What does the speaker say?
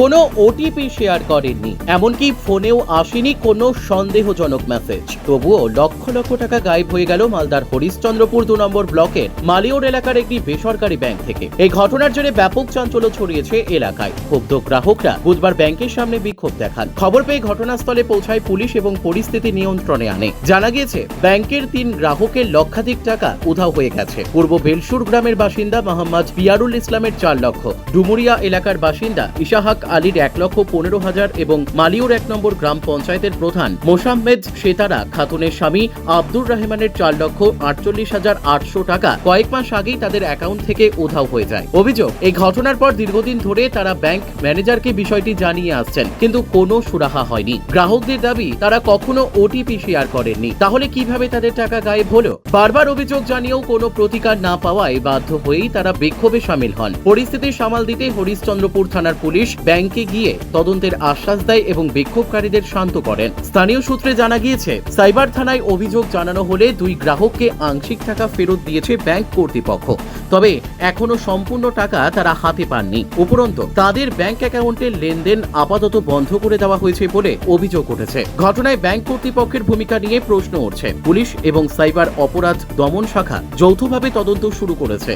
কোনো OTP share করেননি, এমনকি ফোনেও আসেনি কোনো সন্দেহজনক মেসেজ তবুও লক্ষ লক্ষ টাকা গায়েব হয়ে গেল মালদার হরিশ্চন্দ্রপুর দু নম্বর ব্লকের মালিওর এলাকার একটি বেসরকারি ব্যাংক থেকে। এই ঘটনার জেরে ব্যাপক চাঞ্চল্য ছড়িয়েছে এলাকায়। ক্ষুব্ধ গ্রাহকরা বুধবার ব্যাংকের সামনে বিক্ষোভ দেখান। খবর পেয়ে ঘটনাস্থলে পৌঁছায় পুলিশ এবং পরিস্থিতি নিয়ন্ত্রণে আনে। জানা গিয়েছে, ব্যাংকের তিন গ্রাহকের লক্ষাধিক টাকা উধাও হয়ে গেছে। পূর্ব বেলসুর গ্রামের বাসিন্দা মোহাম্মদ পিয়ারুল ইসলামের চার লক্ষ। ডুমুরিয়া এলাকার বাসিন্দা ইশাহাক আলীর এক লক্ষ পনেরো হাজার এবং মালিউর এক নম্বর গ্রাম পঞ্চায়েতের প্রধান মোসাম্মেদ সেতারা, খাতুনের স্বামী আব্দুর রহমানের চার লক্ষ আটচল্লিশ হাজার আটশো টাকা কয়েক মাস আগেই তাদের অ্যাকাউন্ট থেকে উধাও হয়ে যায়। অভিযোগ, এই ঘটনার পর দীর্ঘদিন ধরে তারা ব্যাংক ম্যানেজারকে বিষয়টি জানিয়ে আসছেন, কিন্তু কোনো সুরাহা হয়নি। গ্রাহকদের দাবি, তারা কখনো ওটিপি শেয়ার করেননি। তাহলে কীভাবে তাদের টাকা গায়েব হলো? বারবার অভিযোগ জানিয়েও কোনো প্রতিকার না পাওয়ায় বাধ্য হয়েই তারা বিক্ষোভে সামিল হন। পরিস্থিতি সামাল দিতে হরিশ্চন্দ্রপুর থানার পুলিশ ব্যাংকে গিয়ে তদন্তের আশ্বাস দেয় এবং বিক্ষোভকারীদের শান্ত করেন। স্থানীয় সূত্রে জানা গিয়েছে, সাইবার থানায় অভিযোগ জানানো হলে দুই গ্রাহককে আংশিক টাকা ফেরত দিয়েছে ব্যাংক কর্তৃপক্ষ। তবে এখনও সম্পূর্ণ টাকা তারা হাতে পাননি। উপরন্তু, তাদের ব্যাংক অ্যাকাউন্টের লেনদেন আপাতত বন্ধ করে দেওয়া হয়েছে বলে অভিযোগ উঠেছে। ঘটনায় ব্যাংক কর্তৃপক্ষের ভূমিকা নিয়ে প্রশ্ন উঠছে। পুলিশ এবং সাইবার অপরাধ দমন শাখা যৌথভাবে তদন্ত শুরু করেছে।